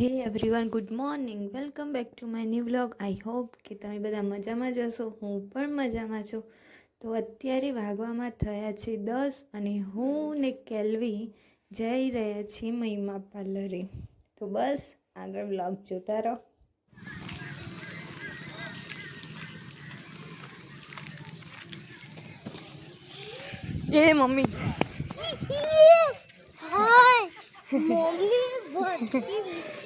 હે everyone good morning welcome back to my new vlog I hope કે તમે બધા મજામાં જ હશો. હું પણ મજામાં છું. તો અત્યારે વાગવામાં થયા છે દસ અને હું ને કેલ્વી જઈ રહ્યા છીએ મહિમા પાર્લરે. તો બસ આગળ વ્લોગ જોતા રહો. એ મમ્મી. હાય મમ્મી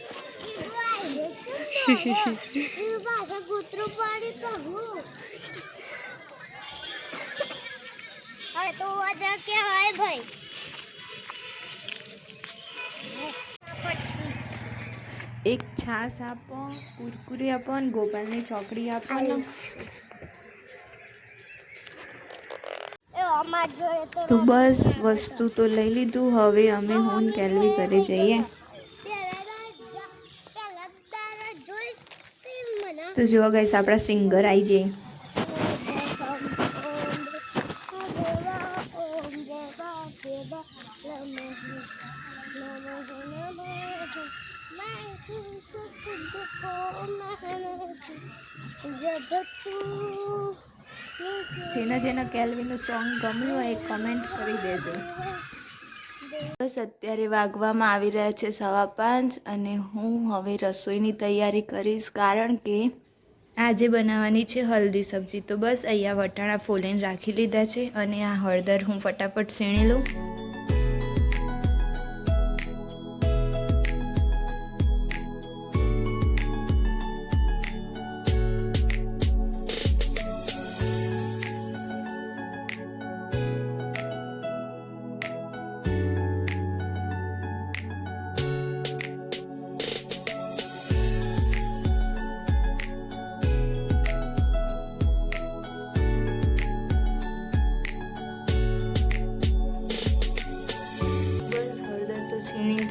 તો હું હવે તો વાજા કહેવાય ભાઈ એક છાશ આપો કુરકુરી આપો અને ગોપાલની ચોકડી આપો ને એ અમાર જોડે તો તો બસ વસ્તુ તો લઈ લીધું હવે અમે હું ને કેલ્વી ઘરે જઈએ પહેલા પહેલા તારા જોઈ તી જુઓ ગઈશ આપણા સિંગર આવી જઈએ જેના જેના કેલ્વીનું સોંગ ગમ્યું હોય એ કમેન્ટ કરી દેજો. બસ અત્યારે વાગવામાં આવી રહ્યા છે સવા પાંચ અને હું હવે રસોઈની તૈયારી કરીશ કારણ કે આજે બનાવવાની છે હલ્દી સબ્જી. તો બસ અહીંયા વટાણા ફોલીને રાખી લીધા છે અને આ હળદર હું ફટાફટ સીણી લઉં.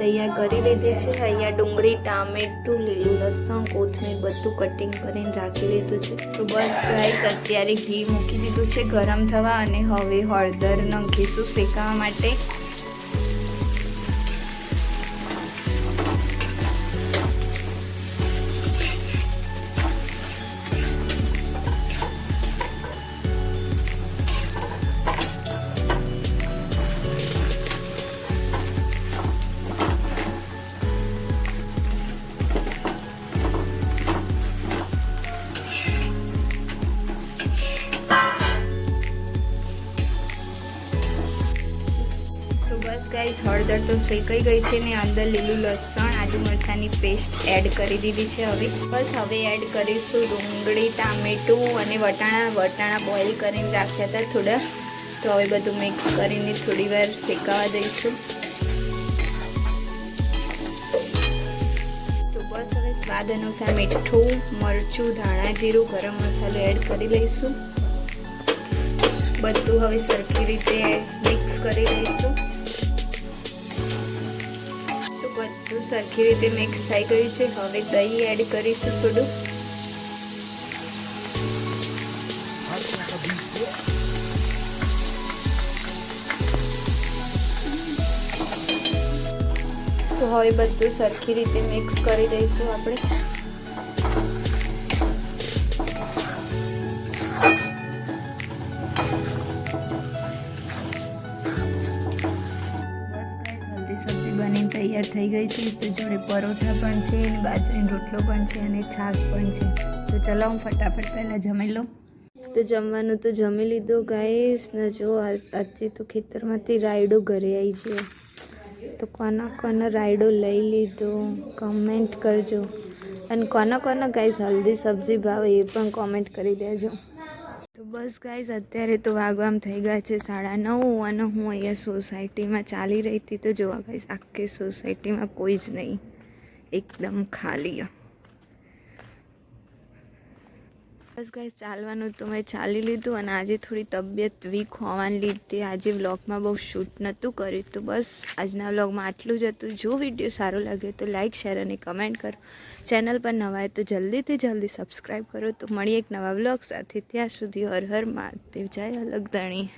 તૈયાર કરી લીધી છે. અહીંયા ડુંગળી, ટામેટું, લીલું લસણ, કોથમીર બધું કટિંગ કરીને રાખી લીધું છે. તો બસ ગાઈસ અત્યારે ઘી મૂકી દીધું છે ગરમ થવા અને હવે હળદર નાખીશું શેકાવા માટે ગાઈસ હળદર તો શેકાઈ ગઈ છે ને અંદર લીલું લસણ, આદુ મરચાંની પેસ્ટ એડ કરી દીધી છે હવે. બસ હવે એડ કરીશું ડુંગળી, ટામેટું અને વટાણા. વટાણા બોઇલ કરીને રાખ્યા હતા થોડા. તો હવે બધું મિક્સ કરીને થોડી વાર શેકાવા દઈશું. તો બસ હવે સ્વાદ અનુસાર મીઠું, મરચું, ધાણા જીરું, ગરમ મસાલો એડ કરી લઈશું. બધું હવે સરખી રીતે મિક્સ કરી લઈશું. બધું સરખી રીતે મિક્સ થઈ ગયું છે. હવે દહીં એડ કરીશું થોડું. તો હવે બધું સરખી રીતે મિક્સ કરી દઈશું આપણે. બની તૈયાર થઈ ગઈ છે. તો જોડે પરોઠા પણ છે અને બાજરીનો રોટલો પણ છે અને છાશ પણ છે. તો ચલો હું ફટાફટ પહેલાં જમી લઉં. તો જમવાનું તો જમી લીધું ગાઈસ ને જો આજે તો ખેતરમાંથી રાયડો ઘરે આવી છે. તો કોનો કોનો રાયડો લઈ લીધો કમેન્ટ કરજો. અને કોનો કોનો ગાઈશ હલ્દી, સબ્જી ભાવે એ પણ કોમેન્ટ કરી દેજો. બસ ગાઈઝ અત્યારે તો વાગવામ થઈ ગયા છે સાડા નવ અને હું અહીંયા સોસાયટીમાં ચાલી રહી હતી તો જોવા ગાઈઝ આખી સોસાયટીમાં કોઈ જ નહીં. એકદમ ખાલી. બસ ગાઈ ચાલવાનું તો મેં ચાલી લીધું અને આજે થોડી તબિયત વીક હોવાને લીધે આજે વ્લોગમાં બહુ શૂટ નહોતું કર્યું. તો બસ આજના વ્લોગમાં આટલું જ હતું. જો વીડિયો સારો લાગ્યો તો લાઇક શેર અને કમેન્ટ કરો. ચેનલ પર નવા તો જલ્દીથી જલ્દી સબસ્ક્રાઈબ કરો. તો મળીએ એક નવા વ્લોગ સાથે. ત્યાં સુધી હર હર મહાદેવ. જય અલગ ધણી